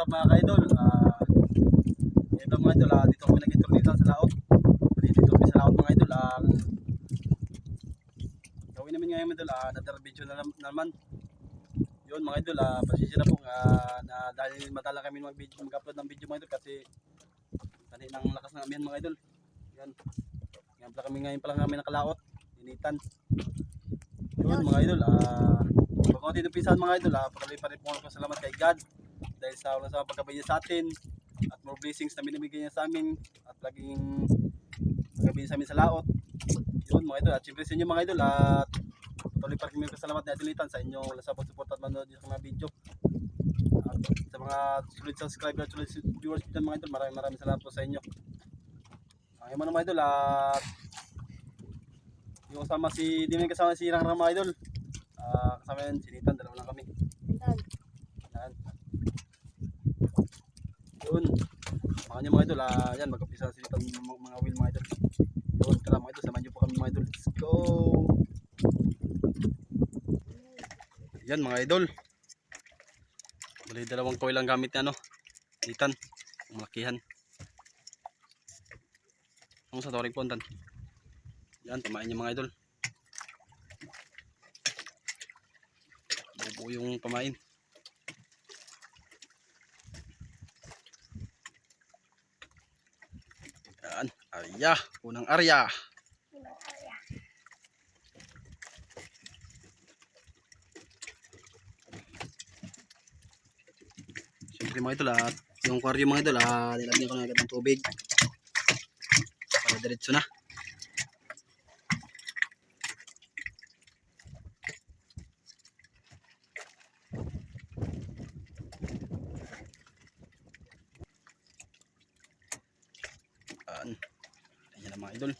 up mga ka-idol? Ah, ngayon lang mga idol, ah, dito kami nag-internitan sa laot. Dito kami sa laot mga idol. Ang gawin namin ngayon mga idol, ah, another video na nam- naman. Yun mga idol, ah, pasensya na po ah, na dahil madala kami mag-upload ng video mga idol kasi kaninang lakas ng amihan mga idol. Yan. Ngayon pala kami ngayon pala kami nakalaot. Initan. Yun mga idol, ah, Bago natin umpisahan mga idol, ah, patuloy pa rin po ako salamat kay God dahil sa wala sa pagkabay niya sa atin at more blessings na binibigay niya sa amin at laging pagkabay sa amin sa laot. Yun mga idol, at syempre sa inyo mga idol at patuloy pa rin kami salamat na idolitan sa inyo wala sa pag-support at manood sa mga video. At sa mga sulit subscriber at sulit viewers dyan mga idol, maraming maraming salamat po sa inyo. Ang mga mga idol at yung kasama si, di kasama si Rang Rang mga idol. Ah, kasama yan, sinitan, dalawa lang kami. Yan. Yun. Mga nyo mga idol, ah, yan, sinitan ng mga, wheel mga idol. Yun, tara mga idol, samahan nyo po kami mga idol. Let's go! Yan mga idol. Bali dalawang coil ang gamit ni ano, sinitan, ang malakihan. Ang sa toring pontan. Yan, tamain nyo mga idol. Buo yung pamain. Yan, arya, unang arya. Siyempre mga idol, ah, yung kwaryo mga idol, ah, nilagyan ko na agad ng tubig. Para diretso na. Yan. Ayan ang mga idol.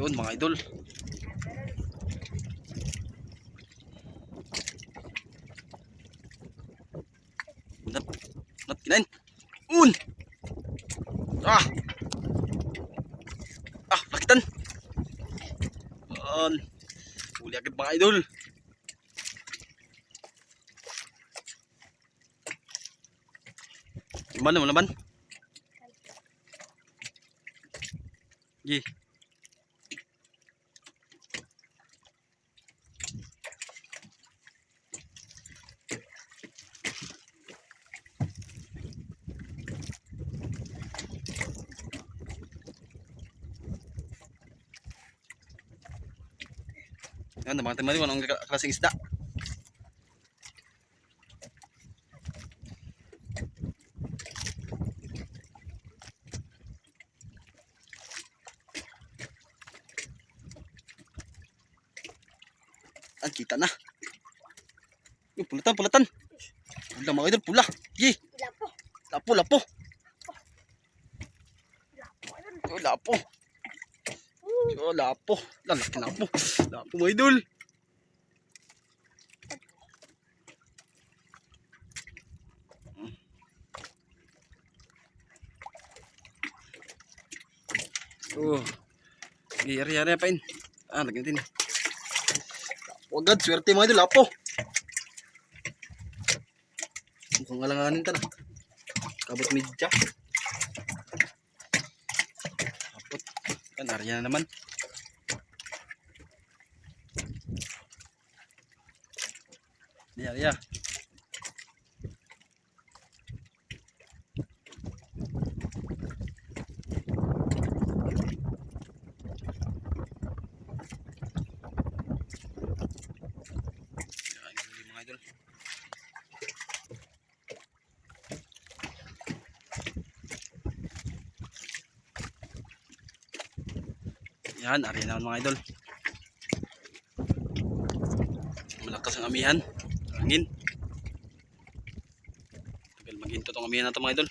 Yun mga idol. Nat, nat kinain. Un! Ah! Ah, lakitan. An. Huli agad mga idol. Gimana mo naman? Gi. Yan, mga temali, anong klaseng isda? Ah, kita na. Yung pulatan, pulatan. Pula mga idol, pula. Lapo. lapo, lapo. Lapo. Ayun. Oh, lapo. Oh, lapo. Lalaki na po. Lapo mga idol. Oh. Giri yari pa in. Ah, lagyan din. Lapo agad, swerte mga idol, lapo. Mukhang alanganin ka na. Kabot midya. Kapot. Yan, arya na naman. Mga idol. Yan, ari naman mga idol. Malakas ang amihan. Umiyan na ito mga idol.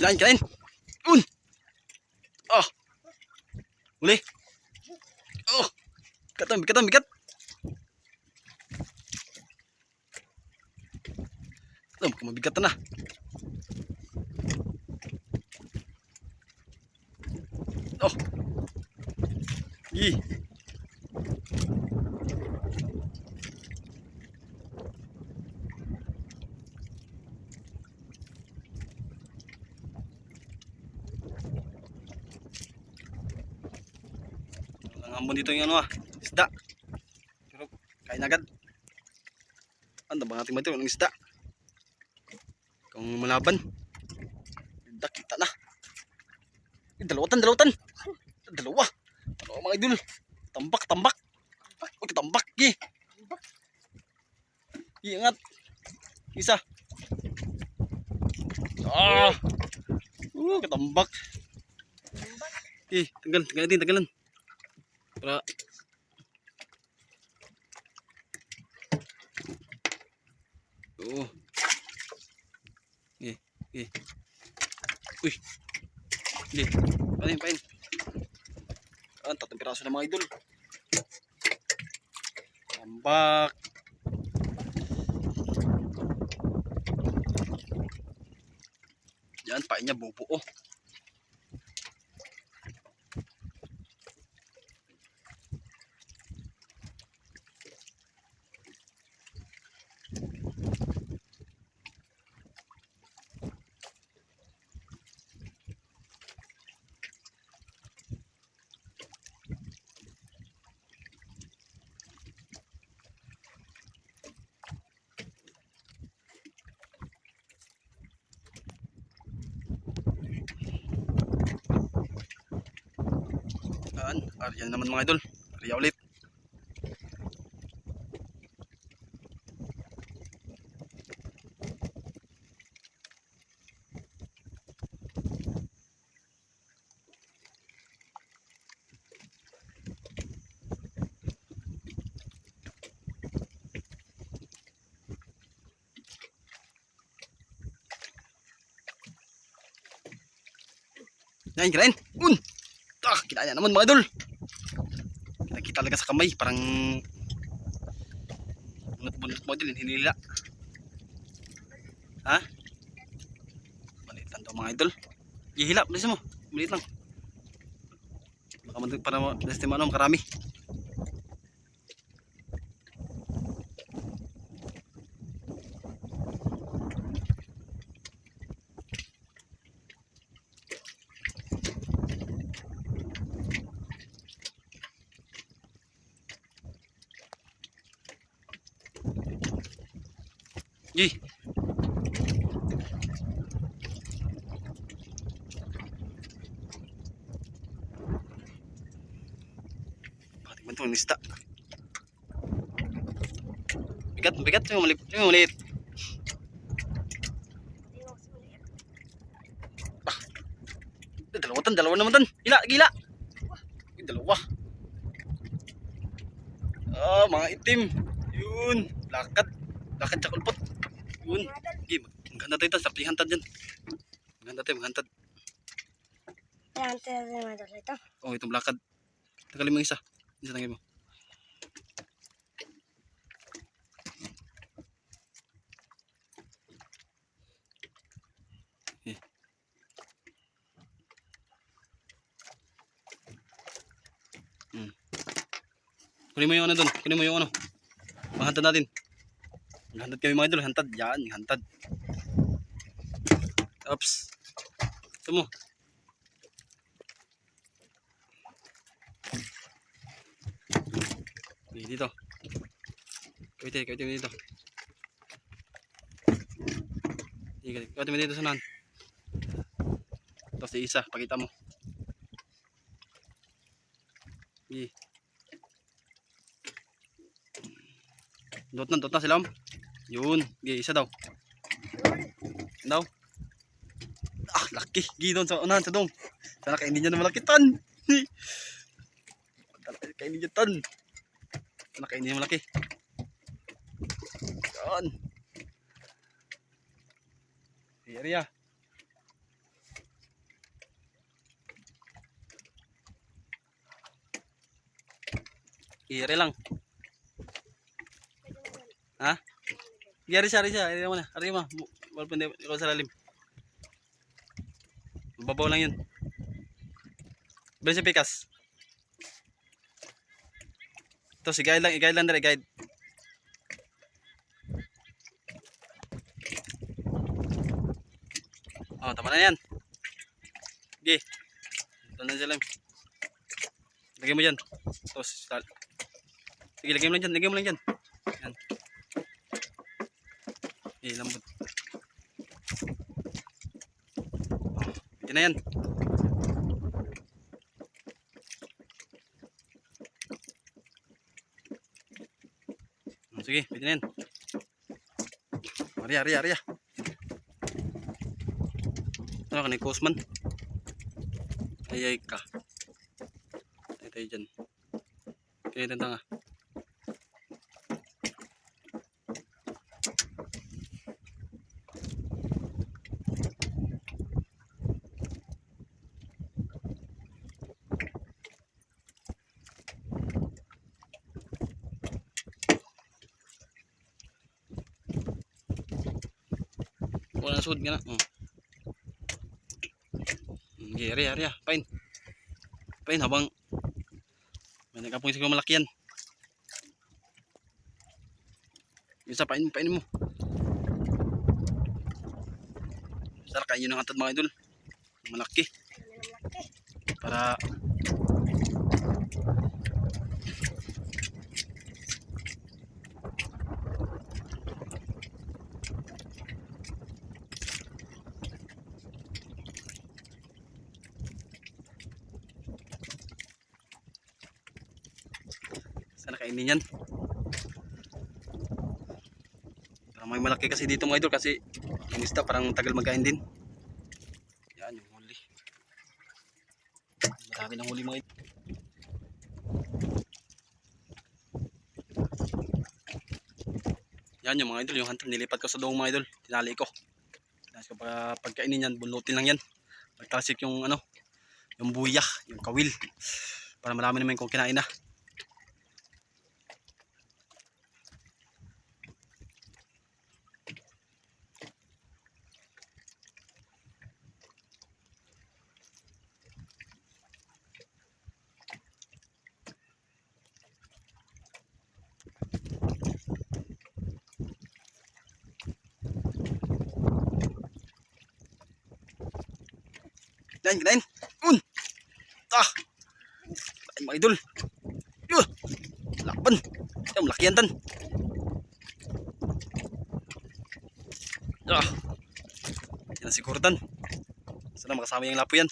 Kain, kain. Un. Ah. Oh. Uli. Oh. Bikat, bikat, bikat. Tum, mabigat na. Oh. Ih. Ang hamon dito yung ano ah, isda. Pero kain agad. Ano ba natin matiro ng isda? Kung malaban. Isda kita na. Dalawatan, dalawatan. Mga idol. Tambak, tambak. Huwag tambak. Gi, ingat. Isa. Ah. Uh, katambak. Eh, tanggal, tanggal natin, tanggalan. Para Oo. Eh, eh. Uy. Hindi. Pain, pain. Ah, ng mga idol. Tambak. Yan, pain niya bubuo. Yan, Arya naman mga idol. Arya ulit. Yan, kirain. Un! Ah, kinaya naman mga idol. Nakita talaga sa kamay, parang bunot-bunot mo din, hinila. Ha? Maliit lang daw mga idol. Ihila, bilis mo. Maliit lang. Baka man para deste mo ano, karami. Gi. Bakit man ito ang isda? Bigat, bigat. Yung maliit. Yung maliit. Ah. Dalawa tan, dalawa naman tan. Gila, gila. Yung dalawa. Ah, mga itim. Yun. Lakad. Lakad sa. Yun. Game. Maganda tayo. Sarap yung hantad dyan. Maganda tayo, maghantad. Yan, tayo na madal ito. Oh, itong lakad. Tagalin mo isa. Isa tanggalin mo. Eh. Hmm. Kunin mo yung ano doon. Kunin mo yung ano. Mahantad natin. Hantad kami mga idol. Hantad. Yan. Hantad. Oops. Ito mo. Okay, dito. Kawite, kawite mo dito. Kawite mo dito sunan. Tapos isa, pakita mo. Sige. Dot na, dot na sila. Yun. Okay, isa daw. Daw. Ah, laki. Gidon sa unahan sa dong. Sana kainin niya na malaki ton. Sana kainin niya ton. Sana kainin niya malaki. Yan. Here ya. Lang. Ha? Gari siya, rin siya. Ire mo na. Ari mo. Wala pa ikaw lang yun. Bali si Pikas. Ito, si guide lang. I-guide lang dali, guide. Oh, tama na yan. Sige. Ito na sila. Lagay mo dyan. Tapos, tal- Sige, lagay mo lang dyan. Lagay mo lang dyan. Yan. Eh, lambot. Oh, pwede na yan. Oh, Sige, pwede na yan. Aria, aria, aria. Ano ka na Kusman? Ayay ka. Tayo tayo dyan. Kaya tanda nga. Wala na sud nga na. Oh. Okay, ari, ari, ah. pain. Pain, habang may nagkapong siguro malaki yan. Isa, pain pain mo. Sarap kain yun ang atad mga idol. Malaki. Para sana kainin yan. Parang may malaki kasi dito mga idol kasi yung isda parang tagal magkain din. Yan yung huli. Marami ng huli mga idol. Yan yung mga idol, yung hunter nilipat ko sa doong mga idol. Tinali ko. Tapos kapag pagkainin yan, bunutin lang yan. Pagtasik yung ano, yung buya, yung kawil. Para malaman naman kung kinain na. Kinain, kinain. Un! Ah! Kinain mga idol. Yuh! Lakban. Yung malaki yan tan. Ah! Yan ang siguro. Sana makasama yung lapo yan.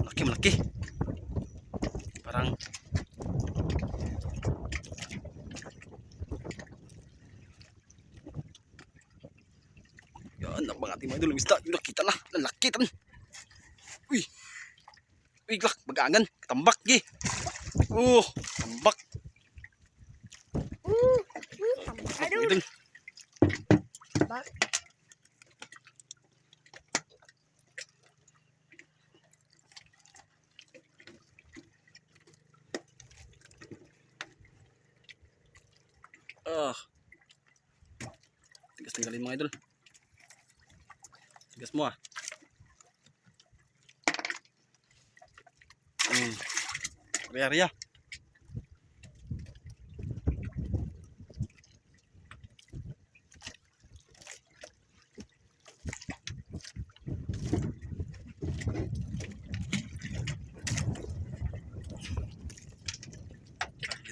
Malaki, malaki. Parang Yan, ang mga ating mga idol, isda, yung nakita na, lalaki tan. Uy, uy, glak, bagangan, tambak, gi. Oh, tambak, mga Aduh, idol. bak. Ah. Tigas tinggalin mga idol. Tigas mo ah. Hmm. Riya, riya.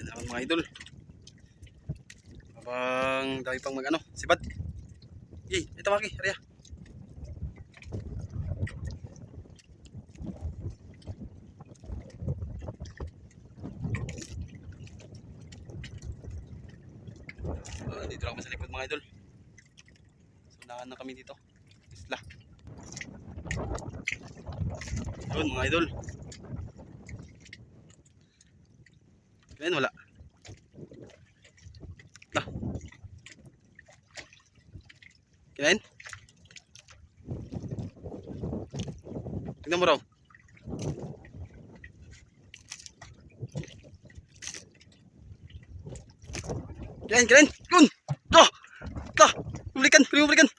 Yan naman idol. Habang dami pang mag ano, sibad. Yay, ito maki, Arya. Amen? Tignan mo raw. Kren, kren, kun! Ito! Ito! Pumilikan, pumilikan!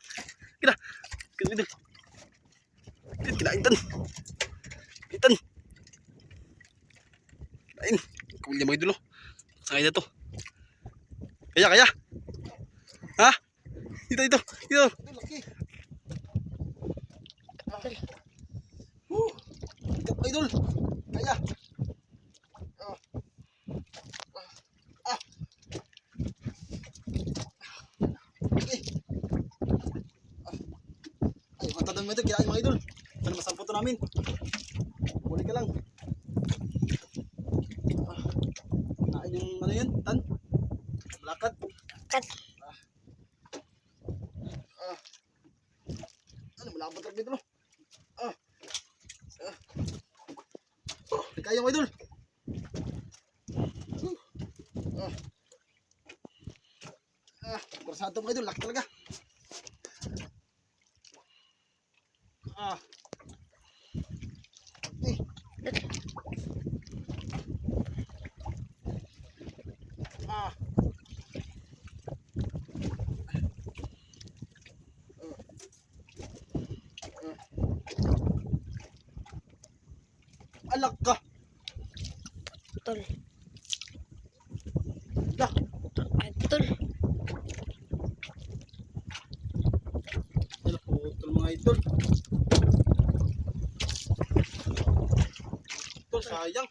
Dami ito. Kinain mga idol. Sana masampo to namin. Huli ka lang. Ah. Kinain yung ano yun? Tan? Malakad. Kat. Ah. Ano, malapot lang dito, no? Ah. Ah. Oh, kaya mo, idol. Ah. Ah, kurasado mo, idol. Laki talaga. Ah. Eh. Ah. Alak ka. Tol. Lah. Ay, tol. Ano po, ito mga idol. Ito, sayang.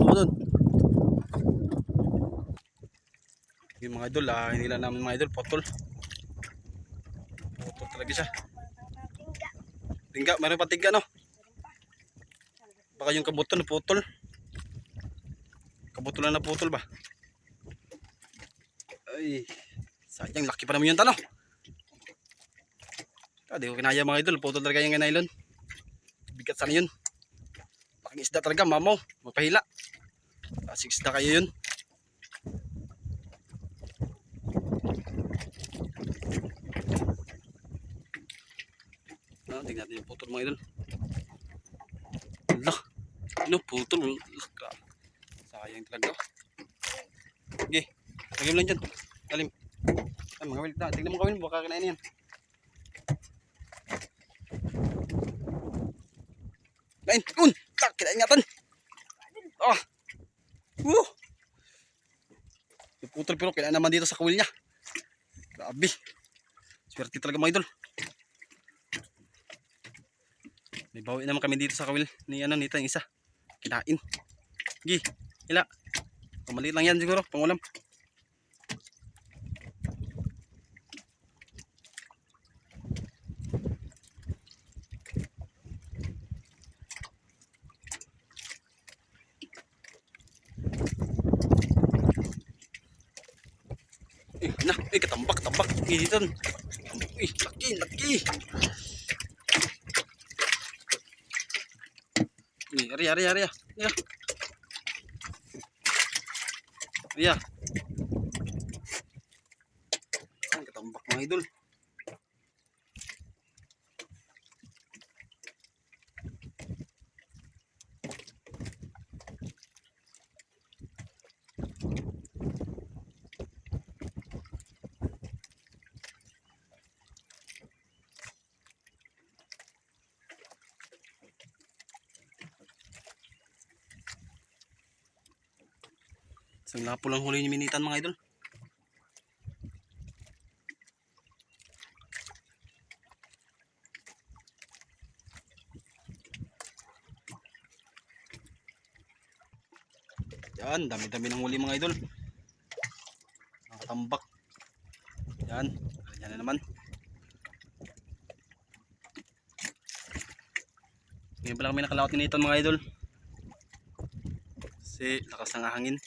Ako dun. Yung mga idol, ah, hindi lang namin mga idol, potol. Potol talaga siya. Tingga, meron pa tingga, no? Baka yung kabuton, putol. Kabuton na putol ba? Ay, sayang, laki pa naman yung tano. Ah, di ko kinaya mga idol, putol talaga yung nylon. Bigat sana yun. Laking isda talaga, mamaw. Magpahila. Klaseng isda kayo yun. Tingnan natin yung putol mga idol. Ala, ano putol? Ala, grabe. Sayang talaga. Sige, lagyan mo lang dyan. Lalim. Ay, mga wilit na. Tingnan mo kawin, baka kinain yan. Kain, kun! Tak, kinain nga tan. Ah! Woo! Yung putol pero kailan naman dito sa kawil niya. Grabe. Swerte talaga mga idol. May bawi naman kami dito sa kawil ni ano nito yung isa. Kinain. Gi, ila. Pamaliit lang yan siguro, pangulam. Eh, na, eh, katambak, tambak. Eh, dito. Eh, laki, laki. Eh, ari, ari, ari. Ya. Ya. Ang katambak mga idol. Isang lapo lang huli ni Minitan mga idol. Yan, dami-dami ng huli mga idol. Nakatambak. Yan, yan na naman. Ngayon pa lang kami nakalawat ni Nathan mga idol. Kasi lakas ng hangin.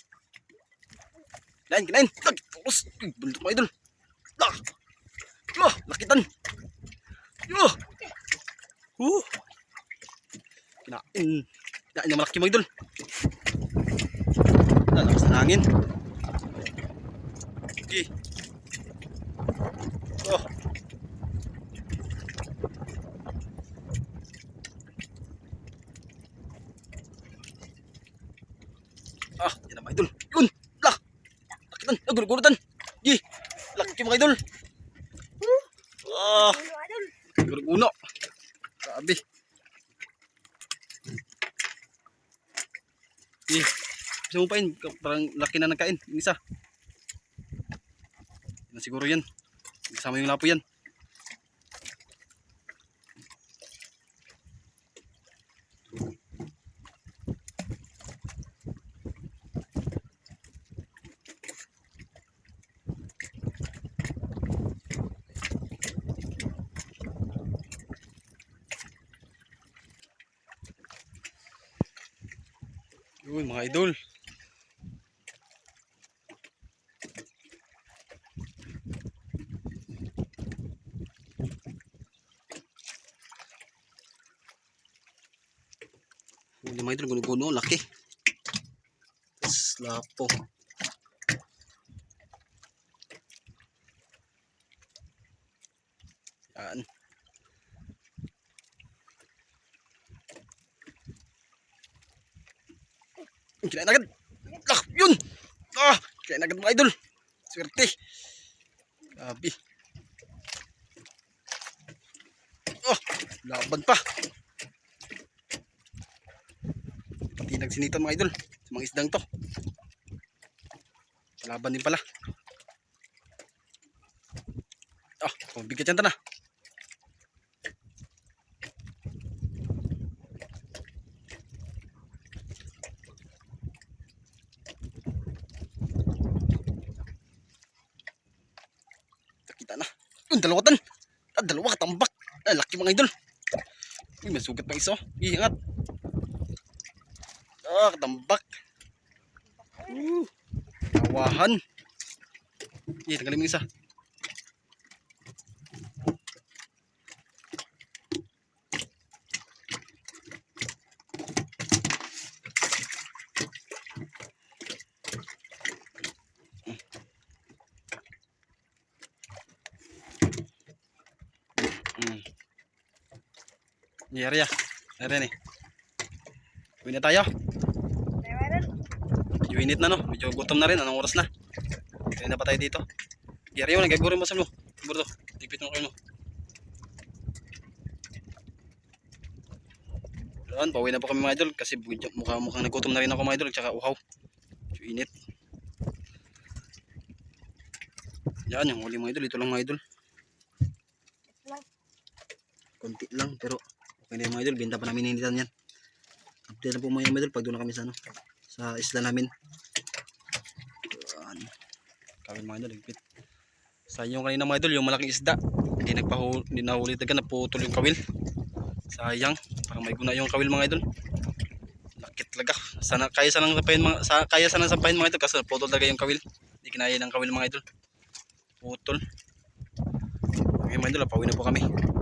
Kinain. Lag, tapos. Bundok mga idol. Lag. Yo, lakitan. Yo. Uh. Kinain. Kinain na malaki mga idol. Lalakas ng hangin. Okay. Oh. Ah, yan na mga idol. Yun! Lakitan! Nagulugulutan! Gi! Laki mga idol! Ah! Guluguno! Grabe! Gi! Gusto mo pa yun? Parang laki na nagkain. Yung isa. Yan siguro yan. Kasama yung lapo yan. Yun mga idol. Huli mga idol, guno-guno, laki. Tapos lapo. Yan. Kinain agad. Ah, yun. Ah, kinain agad mga idol. Swerte. Grabe. Ah, laban pa. Pati nagsinita mga idol. Sa mga isdang to. Laban din pala. Ah, mabigat yan ta na. Nakita na. Yung dalawa tan. Ah, dalawa katambak. Ah, laki mga idol. Uy, may sugat pa isa. oh. Iingat. Ah, katambak. Uh, tawahan. Eh, tanggalin mo isa. Yari ya. Yari nih. Uwi na tayo. Medyo init na no. Medyo gutom na rin. Anong oras na? Kaya na pa tayo dito. Yari mo, nagaguro mo sa mo. Burdo, tipit mo kayo mo. Doon, pauwi na po kami mga idol kasi mukha mukhang nagutom na rin ako mga idol tsaka uhaw. Medyo init. Yan, yung huli mga idol. Ito lang mga idol. konti lang pero okay na yung idol benta pa namin initan yan. Update na po mga idol pag doon na kami sa ano sa isla namin. Yan. kawin mga idol higpit. Sayang kanina mga idol yung malaking isda. Hindi nagpahuli hindi nahuli talaga naputol yung kawil. Sayang parang may guna yung kawil mga idol. Lakit talaga. Sana kaya sanang sampahin mga sa, kaya sanang sampahin mga idol kasi naputol talaga yung kawil. Hindi kinaya ng kawil mga idol. Putol okay mga idol pauwi na po kami kami